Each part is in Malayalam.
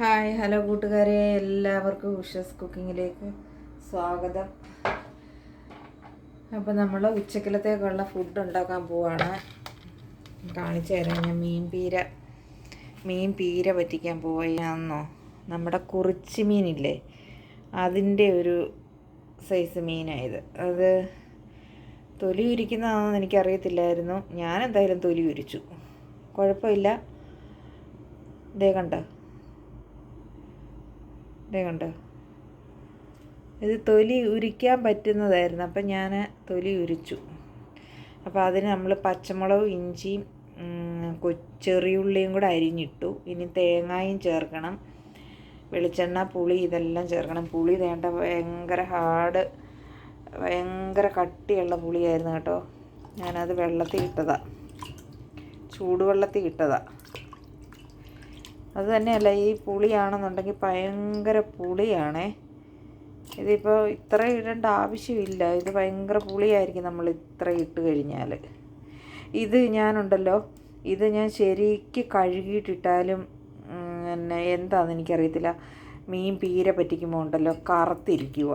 ഹായ് ഹലോ കൂട്ടുകാരെ. എല്ലാവർക്കും ഉഷസ് കുക്കിങ്ങിലേക്ക് സ്വാഗതം. അപ്പോൾ നമ്മൾ ഉച്ചക്കലത്തേക്കുള്ള ഫുഡ് ഉണ്ടാക്കാൻ പോവാണ്. കാണിച്ചു തരാം ഞാൻ മീൻ പീര മീൻ പീര പറ്റിക്കാൻ പോയാന്നോ നമ്മുടെ കുറിച്ചി മീനില്ലേ അതിന്റെ ഒരു സൈസ് മീനായത് അത് തൊലി ഉരിക്കുന്നതാണെന്ന് എനിക്കറിയത്തില്ലായിരുന്നു. ഞാൻ എന്തായാലും തൊലി ഉരിച്ചു. കുഴപ്പമില്ല. ഇതേ കണ്ടോ? ദേ കണ്ടോ. ഇത് തൊലി ഉരിക്കാൻ പറ്റുന്നതായിരുന്നു. അപ്പം ഞാൻ തൊലി ഉരിച്ചു. അപ്പോൾ അതിന് നമ്മൾ പച്ചമുളകും ഇഞ്ചിയും ചെറിയുള്ളിയും കൂടെ അരിഞ്ഞിട്ടു. ഇനി തേങ്ങായും ചേർക്കണം. വെളിച്ചെണ്ണ പുളി ഇതെല്ലാം ചേർക്കണം. പുളി വേണ്ട ഭയങ്കര ഹാർഡ് ഭയങ്കര കട്ടിയുള്ള പുളിയായിരുന്നു കേട്ടോ. ഞാനത് വെള്ളത്തിൽ ഇട്ടതാണ് ചൂടുവെള്ളത്തിൽ ഇട്ടതാ. അത് തന്നെയല്ല ഈ പുളിയാണെന്നുണ്ടെങ്കിൽ ഭയങ്കര പുളിയാണേ. ഇതിപ്പോൾ ഇത്ര ഇടേണ്ട ആവശ്യമില്ല. ഇത് ഭയങ്കര പുളിയായിരിക്കും നമ്മൾ ഇത്ര ഇട്ട് കഴിഞ്ഞാൽ ഇത് ഞാനുണ്ടല്ലോ ഇത് ഞാൻ ശരിക്ക് കഴുകിയിട്ടിട്ടാലും എന്നെ എന്താണെന്ന് എനിക്കറിയത്തില്ല. മീൻ പീര പറ്റിക്കുമ്പോൾ ഉണ്ടല്ലോ കറുത്തിരിക്കുക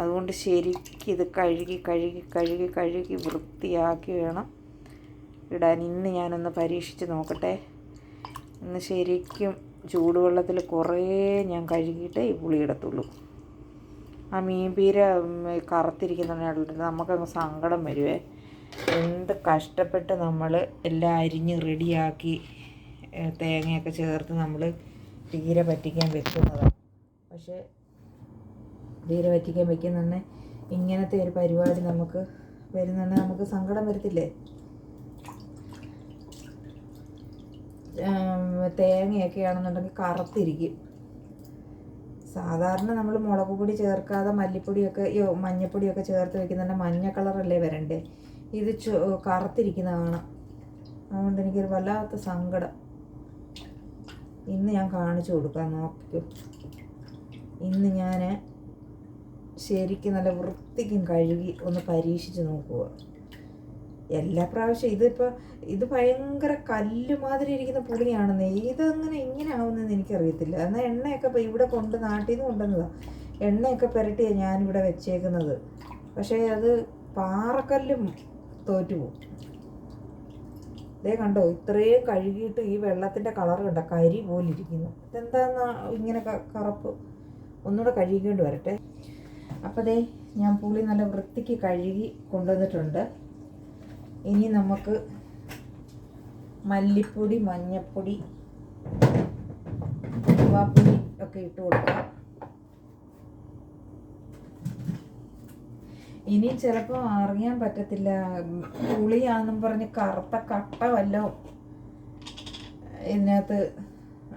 അതുകൊണ്ട് ശരിക്കും ഇത് കഴുകി കഴുകി കഴുകി കഴുകി വൃത്തിയാക്കി വേണം ഇടാൻ. ഇന്ന് ഞാനൊന്ന് പരീക്ഷിച്ച് നോക്കട്ടെ. ഇന്ന് ശരിക്കും ചൂടുവെള്ളത്തിൽ കുറേ ഞാൻ കഴുകിയിട്ട് ഈ പുളി ഇടത്തുള്ളൂ. ആ മീൻ പീര ഉം, കറുത്തിരിക്കുന്നുണ്ട് നമുക്കങ്ങ് സങ്കടം വരുവേ. എന്ത് കഷ്ടപ്പെട്ട് നമ്മൾ എല്ലാം അരിഞ്ഞ് റെഡിയാക്കി തേങ്ങയൊക്കെ ചേർത്ത് നമ്മൾ തീരെ പറ്റിക്കാൻ വെക്കുന്നതാണ് പക്ഷേ പീര പറ്റിക്കാൻ വെക്കുന്നുണ്ടെങ്കിൽ ഇങ്ങനത്തെ ഒരു പരിപാടി നമുക്ക് വരുന്നുണ്ടെങ്കിൽ നമുക്ക് സങ്കടം വരത്തില്ലേ? തേങ്ങയൊക്കെ ആണെന്നുണ്ടെങ്കിൽ കറുത്തിരിക്കും. സാധാരണ നമ്മൾ മുളക് പൊടി ചേർക്കാതെ മല്ലിപ്പൊടിയൊക്കെ മഞ്ഞപ്പൊടിയൊക്കെ ചേർത്ത് വെക്കുന്നുണ്ട്. മഞ്ഞ കളറല്ലേ വരണ്ടേ? ഇത് കറുത്തിരിക്കുന്ന കാണാം. അതുകൊണ്ട് എനിക്കൊരു വല്ലാത്ത സങ്കടം. ഇന്ന് ഞാൻ കാണിച്ചു കൊടുക്കാം നോക്ക് ഇന്ന് ഞാൻ ശരിക്കും നല്ല വൃത്തിക്കും കഴുകി ഒന്ന് പരീക്ഷിച്ച് നോക്കുക എല്ലാ പ്രാവശ്യം ഇതിപ്പോൾ ഇത് ഭയങ്കര കല്ല് മാതിരി ഇരിക്കുന്ന പുളിയാണെന്ന്. ഇതങ്ങനെ ഇങ്ങനെ ആവുന്നതെന്ന് എനിക്കറിയത്തില്ല. എന്നാൽ എണ്ണയൊക്കെ ഇപ്പോൾ ഇവിടെ കൊണ്ട് നാട്ടിൽ നിന്ന് കൊണ്ടുവന്നതാണ് എണ്ണയൊക്കെ പുരട്ടിയാണ് ഞാനിവിടെ വെച്ചേക്കുന്നത്. പക്ഷേ അത് പാറക്കല്ലും തോറ്റുപോകും ദേ കണ്ടോ ഇത്രയും കഴുകിയിട്ട് ഈ വെള്ളത്തിന്റെ കളർ കണ്ട? കരി പോലെ ഇരിക്കുന്നു ഇതെന്താന്ന് ഇങ്ങനെ കറുപ്പ്? ഒന്നുകൂടെ കഴുകിക്കൊണ്ട് വരട്ടെ. അപ്പോൾ ദേ ഞാൻ പുളി നല്ല വൃത്തിക്ക് കഴുകി കൊണ്ടുവന്നിട്ടുണ്ട്. ഇനി നമുക്ക് മല്ലിപ്പൊടി മഞ്ഞപ്പൊടി ഉലുവാപ്പൊടി ഒക്കെ ഇട്ട് കൊടുക്കാം. ഇനി ചിലപ്പോൾ അറിയാൻ പറ്റത്തില്ല. പുളിയാണെന്നും പറഞ്ഞ് കറുത്ത കട്ട വല്ലതും ഇതിനകത്ത്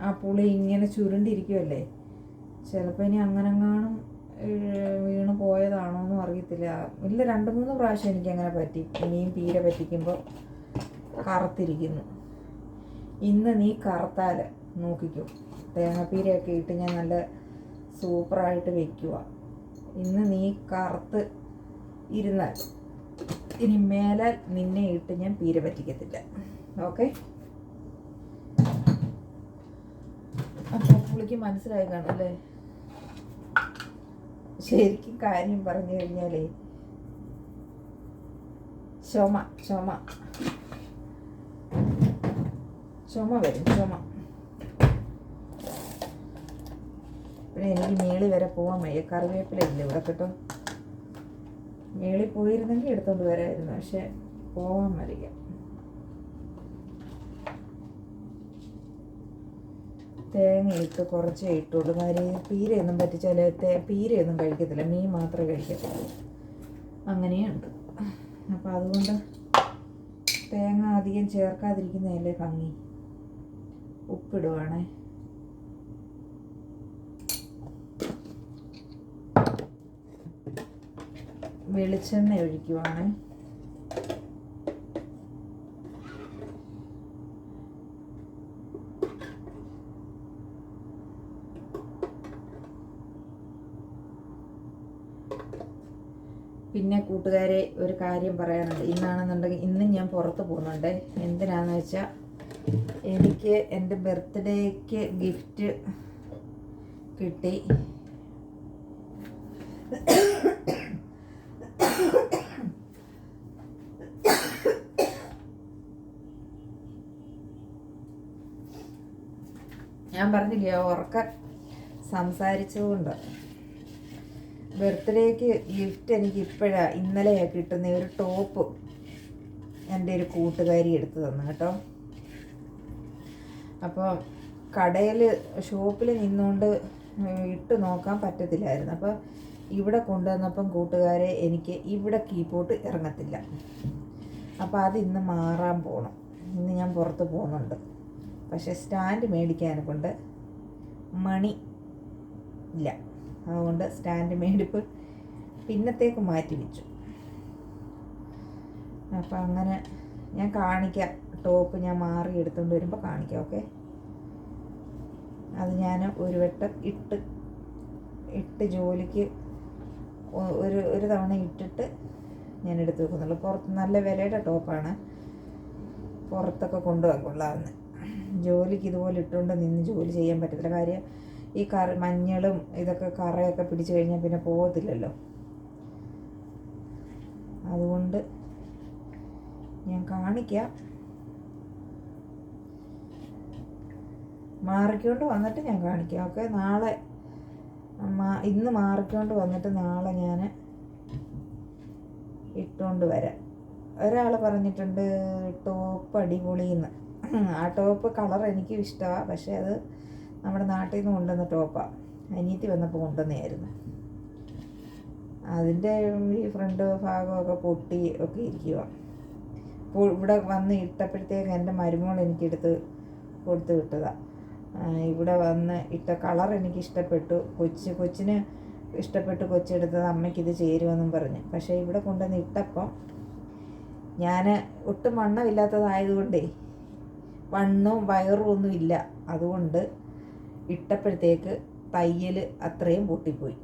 ആ പുളി ഇങ്ങനെ ചുരുണ്ടിരിക്കുമല്ലേ ചിലപ്പോൾ ഇനി അങ്ങനെ കാണും വീണ് പോയതാണോ എന്നും അറിയത്തില്ല. ഇല്ല രണ്ട് മൂന്ന് പ്രാവശ്യം എനിക്ക് അങ്ങനെ പറ്റി. ഇനിയും പീര പറ്റിക്കുമ്പോൾ കറുത്തിരിക്കുന്നു. ഇന്ന് നീ കറുത്താൽ നോക്കിക്കോ. തേങ്ങാപ്പീരയൊക്കെ ഇട്ട് ഞാൻ നല്ല സൂപ്പറായിട്ട് വെക്കുക ഇന്ന് നീ കറുത്ത് ഇരുന്നാൽ ഇനി മേലെ നിന്നെ ഇട്ട് ഞാൻ പീര പറ്റിക്കത്തില്ല. ഓക്കെ? അപ്പോൾ പുള്ളിക്ക് മനസ്സിലായി കാണും അല്ലേ? ശരിക്കും കാര്യം പറഞ്ഞു കഴിഞ്ഞാലേ ചുമ ചുമ. ചുമ വരും ചുമ. എനിക്ക് മേളി വരെ പോകാൻ വയ്യ. കറിവേപ്പിലയില്ല ഇവിടെ കേട്ടോ. മേളി പോയിരുന്നെങ്കിൽ എടുത്തോണ്ട് വരായിരുന്നു. പക്ഷെ പോകാൻ വരിക തേങ്ങ ഇട്ട് കുറച്ച് ഇട്ടുള്ളൂ കാര്യം പീരയൊന്നും പറ്റിച്ചാൽ പീരയൊന്നും കഴിക്കത്തില്ല. മീൻ മാത്രമേ കഴിക്കത്തുള്ളൂ. അങ്ങനെയുണ്ട്. അപ്പോൾ അതുകൊണ്ട് തേങ്ങ അധികം ചേർക്കാതിരിക്കുന്നതല്ലേ ഭംഗി ഉപ്പിടുവാണേ. വെളിച്ചെണ്ണ ഒഴിക്കുവാണേ. പിന്നെ കൂട്ടുകാരെ ഒരു കാര്യം പറയാനുണ്ട്. ഇന്നാണെന്നുണ്ടെങ്കിൽ ഇന്നും ഞാൻ പുറത്ത് പോകുന്നുണ്ട്. എന്തിനാണെന്ന് വെച്ചാൽ എനിക്ക് എന്റെ ബർത്ത്ഡേക്ക് ഗിഫ്റ്റ് കിട്ടി. ഞാൻ പറഞ്ഞില്ലേ ഉറക്ക സംസാരിച്ചതുകൊണ്ട്. ബർത്ത്ഡേക്ക് ഗിഫ്റ്റ് എനിക്ക് ഇപ്പോഴാണ് ഇന്നലെയാണ് കിട്ടുന്ന. ഒരു ടോപ്പ് എന്റെ ഒരു കൂട്ടുകാരി എടുത്തു തന്നു കേട്ടോ. അപ്പോൾ കടയിൽ ഷോപ്പിൽ നിന്നുകൊണ്ട് ഇട്ട് നോക്കാൻ പറ്റത്തില്ലായിരുന്നു. അപ്പോൾ ഇവിടെ കൊണ്ടുവന്നപ്പം കൂട്ടുകാരെ എനിക്ക് ഇവിടെ കീപ്പോട്ട് ഇറങ്ങത്തില്ല. അപ്പോൾ അത് ഇന്ന് മാറാൻ പോകണം ഇന്ന് ഞാൻ പുറത്ത് പോകുന്നുണ്ട്. പക്ഷേ സ്റ്റാൻഡ് മേടിക്കാനെ കൊണ്ട് മണി ഇല്ല. അതുകൊണ്ട് സ്റ്റാൻഡ് മേടിപ്പ് പിന്നത്തേക്ക് മാറ്റി വെച്ചു. അപ്പം അങ്ങനെ ഞാൻ കാണിക്കാം. ടോപ്പ് ഞാൻ മാറി എടുത്തുകൊണ്ട് വരുമ്പോൾ കാണിക്കാം ഓക്കെ? അത് ഞാൻ ഒരു വട്ടം ഇട്ട് ഇട്ട് ജോലിക്ക് ഒരു ഒരു തവണ ഇട്ടിട്ട് ഞാൻ എടുത്ത് വെക്കുന്നുള്ളൂ. പുറത്ത് നല്ല വിലയുടെ ടോപ്പാണ്. പുറത്തൊക്കെ കൊണ്ടുപോകാൻ കൊള്ളാമെന്ന് ജോലിക്ക് ഇതുപോലെ ഇട്ടുകൊണ്ട് നിന്ന് ജോലി ചെയ്യാൻ പറ്റത്തില്ല. കാര്യം ഈ കറി മഞ്ഞളും ഇതൊക്കെ കറയൊക്കെ പിടിച്ചു കഴിഞ്ഞാൽ പിന്നെ പോകത്തില്ലല്ലോ അതുകൊണ്ട് ഞാൻ കാണിക്കാം. മാറിക്കൊണ്ട് വന്നിട്ട് ഞാൻ കാണിക്കാം ഓക്കെ? നാളെ ഇന്ന് മാറിക്കൊണ്ട് വന്നിട്ട് നാളെ ഞാൻ ഇട്ടുകൊണ്ട് വരാം. ഒരാൾ പറഞ്ഞിട്ടുണ്ട് ടോപ്പ് അടിപൊളിയെന്ന് ആ ടോപ്പ് കളർ എനിക്കും ഇഷ്ടമാണ് പക്ഷേ അത് നമ്മുടെ നാട്ടിൽ നിന്ന് കൊണ്ടുവന്ന ടോപ്പാണ് അനിയത്തി വന്നപ്പോൾ കൊണ്ടുവന്നായിരുന്നു അതിന്റെ ഈ ഫ്രണ്ട് ഭാഗമൊക്കെ പൊട്ടി ഒക്കെ ഇരിക്കുക ഇപ്പോൾ ഇവിടെ വന്ന് ഇട്ടപ്പോഴത്തേക്ക് എന്റെ മരുമോൾ എനിക്കെടുത്ത് കൊടുത്ത് വിട്ടതാണ് ഇവിടെ വന്ന് ഇട്ട കളർ എനിക്ക് ഇഷ്ടപ്പെട്ടു കൊച്ച് കൊച്ചിന് ഇഷ്ടപ്പെട്ട് കൊച്ചെടുത്തത് അമ്മയ്ക്കിത് ചേരുമെന്നും പറഞ്ഞ്. പക്ഷേ ഇവിടെ കൊണ്ടുവന്ന് ഇട്ടപ്പം ഞാൻ ഒട്ടും വണ്ണമില്ലാത്തതായതുകൊണ്ടേ വണ്ണവും വയറും ഒന്നും ഇല്ല അതുകൊണ്ട് ഇട്ടപ്പോഴത്തേക്ക് തയ്യൽ അത്രയും പൊട്ടിപ്പോയി.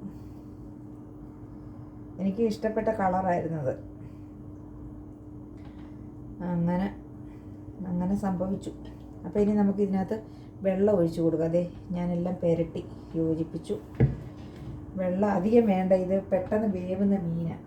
എനിക്ക് ഇഷ്ടപ്പെട്ട കളറായിരുന്നത്. അങ്ങനെ അങ്ങനെ സംഭവിച്ചു. അപ്പോൾ ഇനി നമുക്ക് ഇതിനകത്ത് വെള്ളം ഒഴിച്ചു കൊടുക്കാം. അതെ ഞാനെല്ലാം പെരട്ടി യോജിപ്പിച്ചു. വെള്ളം അധികം വേണ്ട. ഇത് പെട്ടെന്ന് വേവുന്ന മീനാണ്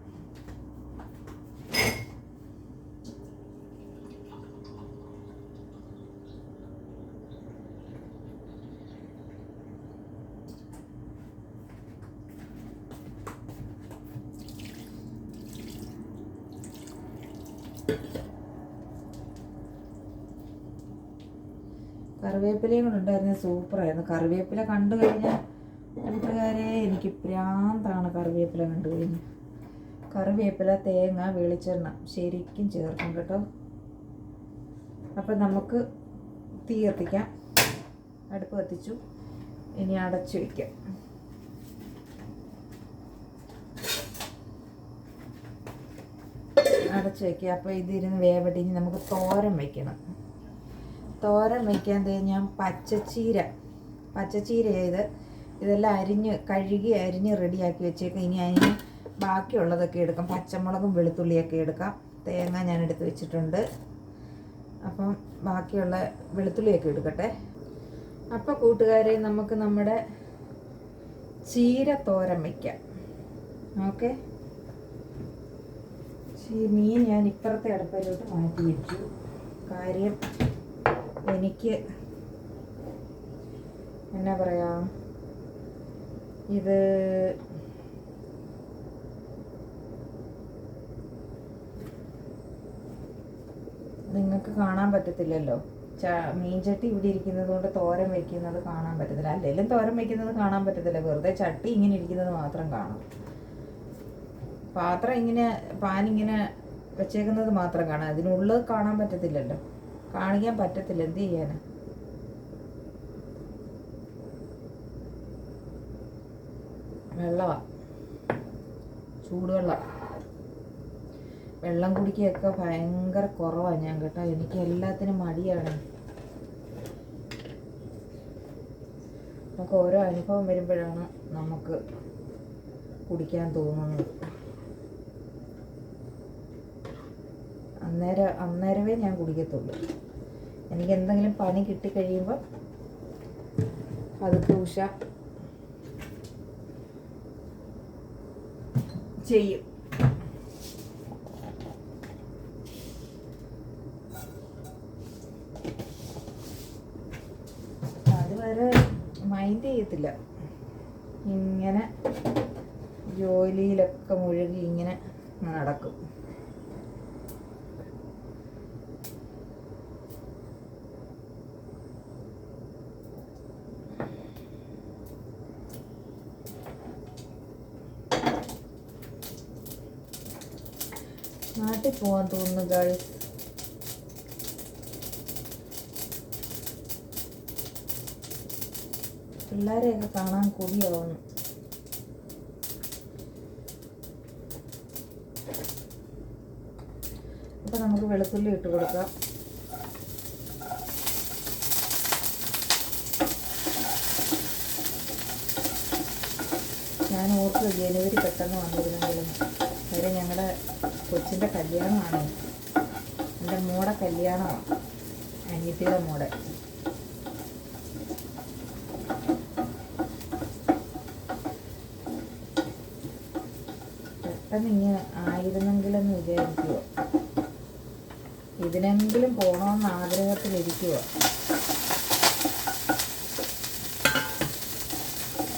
കറിവേപ്പിലയും കൂടെ ഉണ്ടായിരുന്നത് സൂപ്പറായിരുന്നു. കറിവേപ്പില കണ്ടു കഴിഞ്ഞാൽ കൂട്ടുകാരെ എനിക്ക് പ്രാന്താണ് കറിവേപ്പില കണ്ടു കഴിഞ്ഞാൽ. കറിവേപ്പില തേങ്ങ വെളിച്ചെണ്ണ ശരിക്കും ചേർക്കും കേട്ടോ. അപ്പം നമുക്ക് തീ കത്തിക്കാം. അടുപ്പ് കത്തിച്ചു. ഇനി അടച്ചു വയ്ക്കാം അടച്ചു വയ്ക്കുക അപ്പോൾ ഇതിരുന്ന് വേവട്ടെ. ഇനി നമുക്ക് തോരൻ വയ്ക്കണം തോരൻ വയ്ക്കാൻ ഞാൻ പച്ചച്ചീര പച്ചച്ചീര ചെയ്ത് ഇതെല്ലാം അരിഞ്ഞ് കഴുകി അരിഞ്ഞ് റെഡിയാക്കി വെച്ചേക്കാം. ഇനി അതിന് ബാക്കിയുള്ളതൊക്കെ എടുക്കാം. പച്ചമുളകും വെളുത്തുള്ളിയൊക്കെ എടുക്കാം. തേങ്ങ ഞാൻ എടുത്ത് വെച്ചിട്ടുണ്ട്. അപ്പം ബാക്കിയുള്ള വെളുത്തുള്ളിയൊക്കെ എടുക്കട്ടെ. അപ്പോൾ കൂട്ടുകാരെ നമുക്ക് നമ്മുടെ ചീര തോരൻ വയ്ക്കാം ഓക്കെ? മീൻ ഞാൻ ഇപ്പുറത്തെ അടുപ്പിലോട്ട് മാറ്റി വെച്ചു. കാര്യം എനിക്ക് എന്നാ പറയാ? ഇത് നിങ്ങൾക്ക് കാണാൻ പറ്റത്തില്ലല്ലോ. മീൻചട്ടി ഇവിടെ ഇരിക്കുന്നത് കൊണ്ട് തോരൻ വെക്കുന്നത് കാണാൻ പറ്റത്തില്ല. അല്ലെങ്കിലും തോരൻ വെക്കുന്നത് കാണാൻ പറ്റത്തില്ല. വെറുതെ ചട്ടി ഇങ്ങനെ ഇരിക്കുന്നത് മാത്രം കാണാം. പാത്രം ഇങ്ങനെ പാനിങ്ങനെ വെച്ചേക്കുന്നത് മാത്രം കാണാം. അതിനുള്ളത് കാണാൻ പറ്റത്തില്ലല്ലോ. കാണിക്കാൻ പറ്റത്തില്ല. എന്ത് ചെയ്യാനാ? വെള്ളവാ. ചൂടുവെള്ള വെള്ളം കുടിക്കുകയൊക്കെ ഭയങ്കര കുറവാണ് ഞാൻ കേട്ടോ. എനിക്ക് എല്ലാത്തിനും മടിയാണ്. നമുക്ക് ഓരോ അനുഭവം വരുമ്പോഴാണ് നമുക്ക് കുടിക്കാൻ തോന്നുന്നത്. അന്നേരം അന്നേരമേ ഞാൻ കുടിക്കത്തുള്ളൂ. എനിക്ക് എന്തെങ്കിലും പണി കിട്ടിക്കഴിയുമ്പോൾ അത് ക്രൂശ ചെയ്യും. അതുവരെ മൈൻഡ് ചെയ്യത്തില്ല. ഇങ്ങനെ ജോലിയിലൊക്കെ മുഴുകി ഇങ്ങനെ നടക്കും. പോവാൻ തോന്നുന്നു ഗൈസ് പിള്ളേരെയൊക്കെ കാണാൻ കൊതിയാവുന്നു. അപ്പൊ നമുക്ക് വെളുത്തുള്ളി ഇട്ട് കൊടുക്കാം. ഞാൻ ഓർക്കുക ജനുവരി പെട്ടെന്ന് വന്നിരുന്നെങ്കിലും അവരെ ഞങ്ങളുടെ കൊച്ചിന്റെ കല്യാണമാണ്? എന്റെ മോടെ കല്യാണമാണ് അനിയത്തിയുടെ മോടെ. പെട്ടെന്ന് ഇങ്ങനെ ആയിരുന്നെങ്കിലെന്ന് വിചാരിക്കുക ഇതിനെങ്കിലും പോകണമെന്ന് ആഗ്രഹത്തിലിരിക്കുക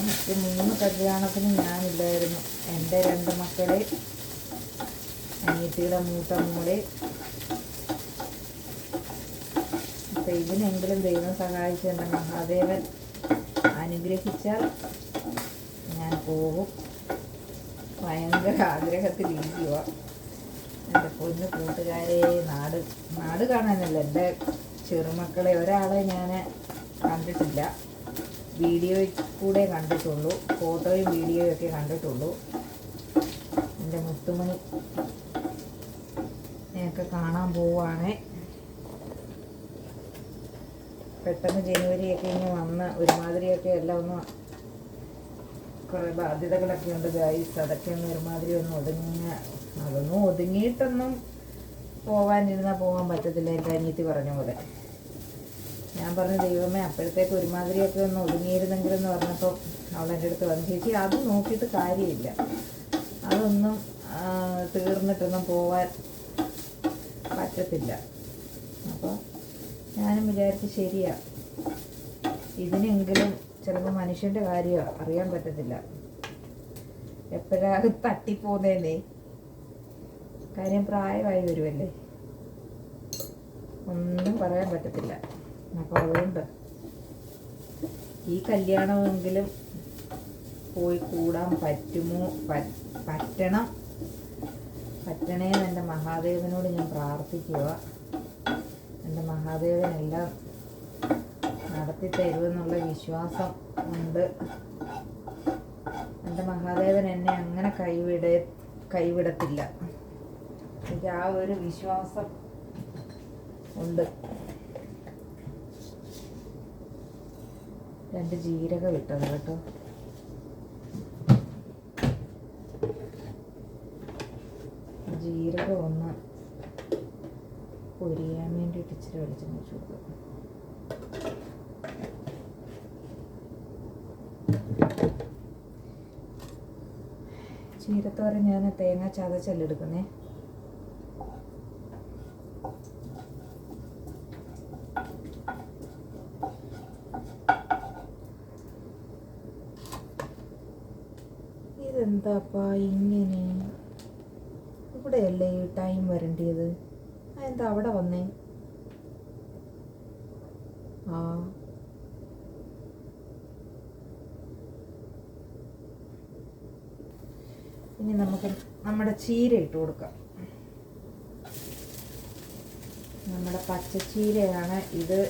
എനിക്ക് മൂന്ന് കല്യാണത്തിന് ഞാനില്ലായിരുന്നു. എന്റെ രണ്ട് മക്കളെ അനിയത്തിയുടെ മൂത്ത മോളെ. അപ്പം ഇതിനെങ്കിലും ദൈവം സഹായിച്ച് എന്റെ മഹാദേവൻ അനുഗ്രഹിച്ചാൽ ഞാൻ പോകും. ഭയങ്കര ആഗ്രഹത്തിലിരിക്കുക എന്റെ പൊന്ന് കൂട്ടുകാരെ നാട് നാട് കാണാനല്ല എന്റെ ചെറുമക്കളെ ഒരാളെ ഞാൻ കണ്ടിട്ടില്ല. വീഡിയോയിൽ കൂടെ കണ്ടിട്ടുള്ളൂ. ഫോട്ടോയും വീഡിയോയും ഒക്കെ കണ്ടിട്ടുള്ളൂ. എന്റെ മുത്തുമണി കാണാൻ പോവുകയാണ് പെട്ടെന്ന് ജനുവരിയൊക്കെ ഇനി വന്ന് ഒരുമാതിരിയൊക്കെ എല്ലാം ഒന്ന് കുറേ ബാധ്യതകളൊക്കെ ഉണ്ട് ഗൈസ് അതൊക്കെ ഒന്ന് ഒരുമാതിരി ഒന്ന് ഒതുങ്ങ അതൊന്നും ഒതുങ്ങിയിട്ടൊന്നും പോവാനിരുന്നാൽ പോകാൻ പറ്റത്തില്ല എന്റെ അനിയത്തി പറഞ്ഞ പോലെ. ഞാൻ പറഞ്ഞു ദൈവമേ അപ്പോഴത്തേക്ക് ഒരുമാതിരിയൊക്കെ ഒന്ന് ഒതുങ്ങിയിരുന്നെങ്കിലെന്ന് പറഞ്ഞപ്പോൾ അവൾ എന്റെ അടുത്ത് വന്നു. ചേച്ചി അത് നോക്കിയിട്ട് കാര്യമില്ല. അതൊന്നും തീർന്നിട്ടൊന്നും പോവാൻ പറ്റത്തില്ല. അപ്പോൾ ഞാനും വിചാരിച്ച് ശരിയാ. ഇതിനെങ്കിലും ചിലപ്പോൾ മനുഷ്യന്റെ കാര്യം അറിയാൻ പറ്റത്തില്ല. എപ്പോഴാ തട്ടിപ്പോന്നേന്നേ. കാര്യം പ്രായമായി വരുമല്ലേ ഒന്നും പറയാൻ പറ്റത്തില്ല. അപ്പോൾ അതുകൊണ്ട് ഈ കല്യാണമെങ്കിലും പോയി കൂടാൻ പറ്റുമോ? പറ്റണം. പറ്റണേ എന്റെ മഹാദേവനോട് ഞാൻ പ്രാർത്ഥിക്കുക. എന്റെ മഹാദേവനെല്ലാം നടത്തി തരുമെന്നുള്ള വിശ്വാസം ഉണ്ട്. എന്റെ മഹാദേവൻ എന്നെ അങ്ങനെ കൈവിട കൈവിടത്തില്ല. എനിക്ക് ആ ഒരു വിശ്വാസം ഉണ്ട്. രണ്ട് ജീരക ഇട്ടത് കേട്ടോ ജീരകം ഒന്ന് പൊരിയാൻ വേണ്ടിയിട്ട് ഇച്ചിരി വെളിച്ചെണ്ണ വെച്ച് കൊടുക്കും ചീരത്തോരൻ ഞാൻ തേങ്ങ ചതച്ചല്ലെടുക്കുന്നേ ഇതെന്താപ്പാ ഇങ്ങനെ? ഇവിടെയല്ലേ ഈ ടൈം വരേണ്ടിയത്? അതെന്താ അവിടെ വന്നേ? ഇനി നമുക്ക് നമ്മുടെ ചീര ഇട്ട് കൊടുക്കാം. നമ്മുടെ പച്ചച്ചീരയാണ് ഇത്.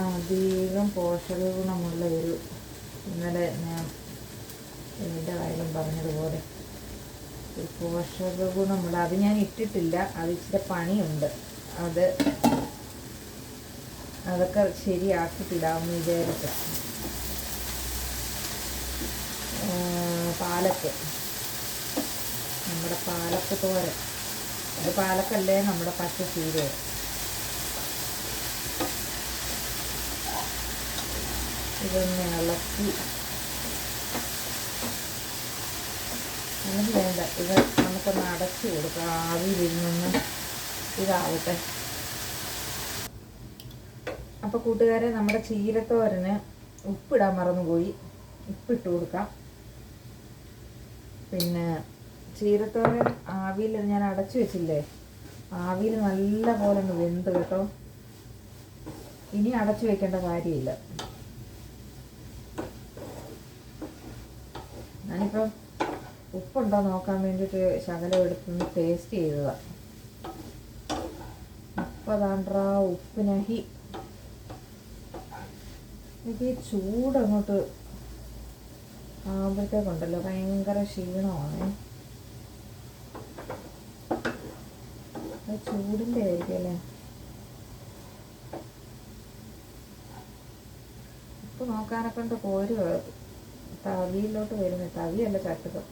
അധികം പോഷക ഗുണമുള്ള ഒരു ഇന്നലെ ഞാൻ എന്റെ കാര്യം പറഞ്ഞതുപോലെ ഒരു പോഷക ഗുണമുള്ള അത് ഞാൻ ഇട്ടിട്ടില്ല. അത് ഇച്ചിരി പണിയുണ്ട്. അത് അതൊക്കെ ശരിയാക്കിയിട്ടിടാമെന്ന് വിചാരിച്ച. പാലക്ക്. നമ്മുടെ പാലക്ക് തോരൻ. അത് പാലക്കല്ലേ നമ്മുടെ പച്ച ചീര. ഇതൊന്ന് ഇളക്കി. അങ്ങനെ വേണ്ട ഇത് നമുക്കൊന്ന് അടച്ചു കൊടുക്കാം. ആവിയിൽ ഇരുന്നൊന്ന് ഇതാവട്ടെ. അപ്പോൾ കൂട്ടുകാരെ നമ്മുടെ ചീരത്തോരന് ഉപ്പിടാൻ മറന്നുപോയി. ഉപ്പിട്ട് കൊടുക്കാം. പിന്നെ ചീരത്തോരൻ ആവിയിൽ ഞാൻ അടച്ചു വെച്ചില്ലേ? ആവിയിൽ നല്ല പോലെ ഒന്ന് വെന്ത് കേട്ടോ. ഇനി അടച്ചു വെക്കേണ്ട കാര്യമില്ല. ഞാനിപ്പം ഉപ്പുണ്ടോ നോക്കാൻ വേണ്ടിയിട്ട് ശകലം എടുത്തൊന്ന് ടേസ്റ്റ് ചെയ്തതാ. ഉപ്പതാണ്ടാ ഉപ്പിനഹി എനിക്ക് ഈ ചൂട് അങ്ങോട്ട് ആകുമ്പോഴത്തേക്കുണ്ടല്ലോ ഭയങ്കര ക്ഷീണമാണ്. ചൂടിന്റെ ആയിരിക്കും അല്ലേ? ഉപ്പ് നോക്കാനൊക്കെ ഉണ്ട് കോരി തവിയിലോട്ട് വരുന്നത് തവിയല്ല ചട്ടുകം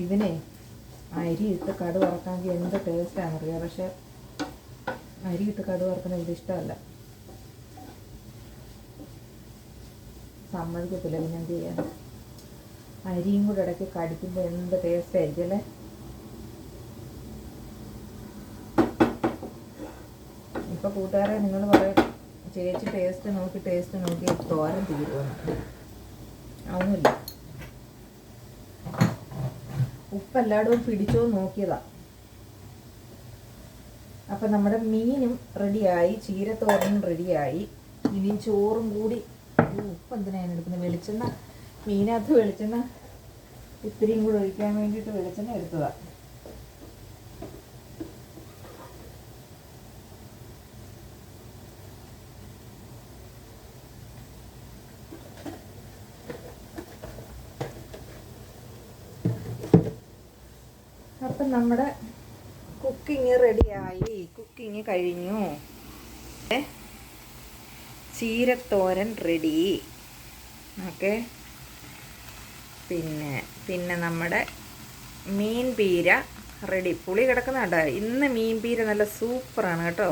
ഇതിനെ അരി ഇട്ട് കടു വറക്കാമെങ്കിൽ എന്ത് ടേസ്റ്റാണെന്നറിയാം പക്ഷെ അരി ഇട്ട് കടു വറക്കുന്നത് ഇത് ഇഷ്ടമല്ല. സമ്മതിക്കത്തില്ല പിന്നെ എന്ത് ചെയ്യാൻ. അരിയും കൂടെ ഇടയ്ക്ക് കടിക്കുമ്പോൾ എന്ത് ടേസ്റ്റ് ആയിരിക്കും അല്ലേ? ഇപ്പൊ കൂട്ടുകാരെ നിങ്ങൾ പറയും ചേച്ചി ടേസ്റ്റ് നോക്കി ടേസ്റ്റ് നോക്കി തോരം തീരുവാണ് അതൊന്നുമില്ല ഉപ്പ് എല്ലായിടവും പിടിച്ചോ നോക്കിയതാ. അപ്പൊ നമ്മുടെ മീനും റെഡിയായി ചീരത്തോരനും റെഡിയായി. ഇനിയും ചോറും കൂടി. ഉപ്പ് എന്തിനാണ് എടുക്കുന്നത് വെളിച്ചെണ്ണ മീനകത്ത് വെളിച്ചെണ്ണ ഇത്തിരിയും കൂടി ഒഴിക്കാൻ വേണ്ടിയിട്ട് വെളിച്ചെണ്ണ എടുത്തതാ അപ്പം നമ്മുടെ കുക്കിംഗ് റെഡിയായി. കുക്കിംഗ് കഴിഞ്ഞു? ചീരത്തോരൻ റെഡി. ഓക്കെ. പിന്നെ പിന്നെ നമ്മുടെ മീൻ പീര റെഡി. പുളി കിടക്കുന്ന കേട്ടോ ഇന്ന് മീൻ പീര നല്ല സൂപ്പറാണ് കേട്ടോ.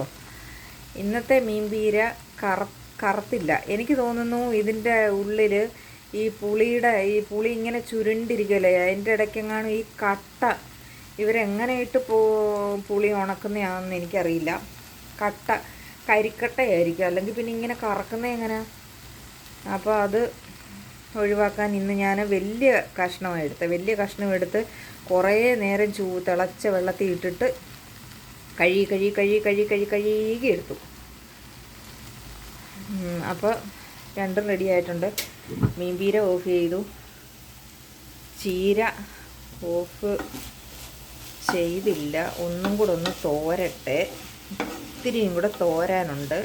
ഇന്നത്തെ മീൻ പീര കറ കറുത്തില്ല. എനിക്ക് തോന്നുന്നു ഇതിന്റെ ഉള്ളിൽ ഈ പുളിയുടെ ഈ പുളി ഇങ്ങനെ ചുരുണ്ടിരിക്കുമല്ലേ അതിന്റെ ഇടയ്ക്കെങ്ങാണ് ഈ കട്ട ഇവരെങ്ങനെ പൂ പോ പുളി ഉണക്കുന്നതാണെന്ന് എനിക്കറിയില്ല. കട്ട കരിക്കട്ടയായിരിക്കും. അല്ലെങ്കിൽ പിന്നെ ഇങ്ങനെ കറക്കുന്നത് എങ്ങനെ? അപ്പോൾ അത് ഒഴിവാക്കാൻ ഇന്ന് ഞാൻ വലിയ കഷ്ണമാണ് എടുത്ത് വലിയ കഷ്ണം എടുത്ത് കുറേ നേരം ചൂ തിളച്ച വെള്ളത്തിൽ ഇട്ടിട്ട് കഴുകി കഴുകി കഴുകി കഴുകി കഴുകി കഴുകി എടുത്തു. അപ്പോൾ രണ്ടും റെഡി ആയിട്ടുണ്ട്. മീൻപീര ഓഫ് ചെയ്തു. ചീര ഓഫ് ചെയ്തില്ല. ഒന്നും കൂടെ ഒന്ന് തോരട്ടെ. ഇത്തിരിയും കൂടെ തോരാനുണ്ട്.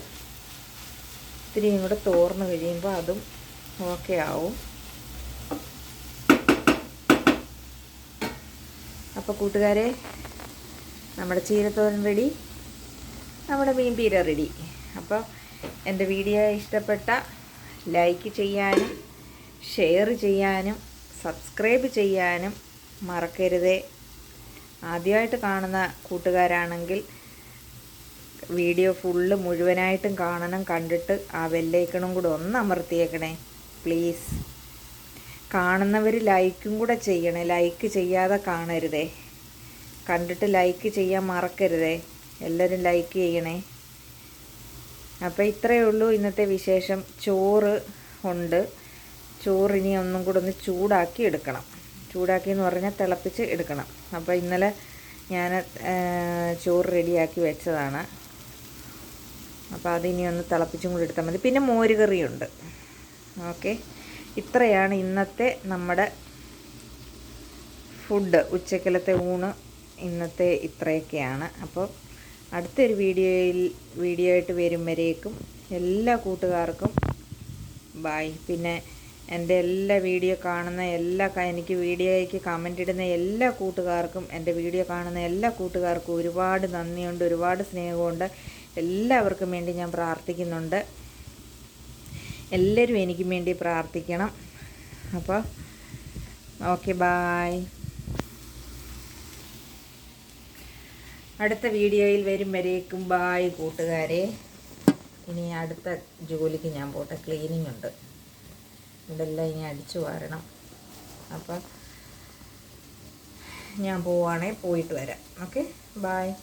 ഇത്തിരിയും കൂടെ തോർന്ന് കഴിയുമ്പോൾ അതും ഓക്കെ ആവും. അപ്പോൾ കൂട്ടുകാരെ നമ്മുടെ ചീരത്തോരൻ റെഡി. നമ്മുടെ മീൻ പീര റെഡി. അപ്പോൾ എന്റെ വീഡിയോ ഇഷ്ടപ്പെട്ട ലൈക്ക് ചെയ്യാനും ഷെയർ ചെയ്യാനും സബ്സ്ക്രൈബ് ചെയ്യാനും മറക്കരുതേ. ആദ്യമായിട്ട് കാണുന്ന കൂട്ടുകാരാണെങ്കിൽ വീഡിയോ ഫുള്ള് മുഴുവനായിട്ടും കാണണം കണ്ടിട്ട് ആ ബെല്ലൈക്കണും കൂടെ ഒന്ന് അമർത്തിയേക്കണേ. പ്ലീസ് കാണുന്നവർ ലൈക്കും കൂടെ ചെയ്യണേ. ലൈക്ക് ചെയ്യാതെ കാണരുതേ. കണ്ടിട്ട് ലൈക്ക് ചെയ്യാൻ മറക്കരുതേ. എല്ലാവരും ലൈക്ക് ചെയ്യണേ. അപ്പോൾ ഇത്രയേ ഉള്ളൂ ഇന്നത്തെ വിശേഷം. ചോറ് ഉണ്ട്. ചോറിനി ഒന്നും കൂടെ ഒന്ന് ചൂടാക്കി എടുക്കണം. ചൂടാക്കി എന്ന് പറഞ്ഞാൽ തിളപ്പിച്ച് എടുക്കണം. അപ്പോൾ ഇന്നലെ ഞാൻ ചോറ് റെഡിയാക്കി വെച്ചതാണ്. അപ്പോൾ അതിനി ഒന്ന് തിളപ്പിച്ചും കൂടി എടുത്താൽ മതി. പിന്നെ മോര് കറിയുണ്ട് ഓക്കെ? ഇത്രയാണ് ഇന്നത്തെ നമ്മുടെ ഫുഡ്. ഉച്ചക്കലത്തെ ഊണ് ഇന്നത്തെ ഇത്രയൊക്കെയാണ്. അപ്പോൾ അടുത്തൊരു വീഡിയോയിൽ വീഡിയോ ആയിട്ട് വരും വരേക്കും എല്ലാ കൂട്ടുകാർക്കും ബായ് പിന്നെ എന്റെ എല്ലാ വീഡിയോ കാണുന്ന എല്ലാ എനിക്ക് വീഡിയോയ്ക്ക് കമന്റ് ഇടുന്ന എല്ലാ കൂട്ടുകാർക്കും എന്റെ വീഡിയോ കാണുന്ന എല്ലാ കൂട്ടുകാർക്കും ഒരുപാട് നന്ദിയുണ്ട് ഒരുപാട് സ്നേഹമുണ്ട്. എല്ലാവർക്കും വേണ്ടി ഞാൻ പ്രാർത്ഥിക്കുന്നുണ്ട്. എല്ലാവരും എനിക്ക് വേണ്ടി പ്രാർത്ഥിക്കണം. അപ്പോൾ ഓക്കെ ബായ് അടുത്ത വീഡിയോയിൽ വരും വരേക്കും ബായ് കൂട്ടുകാരെ. ഇനി അടുത്ത ജോലിക്ക് ഞാൻ പോട്ടെ ക്ലീനിങ് ഉണ്ട്. ഇതെല്ലാം ഇനി അടിച്ചു വാരണം. അപ്പം ഞാൻ പോവുകയാണെങ്കിൽ പോയിട്ട് വരാം. ഓക്കെ? ബായ്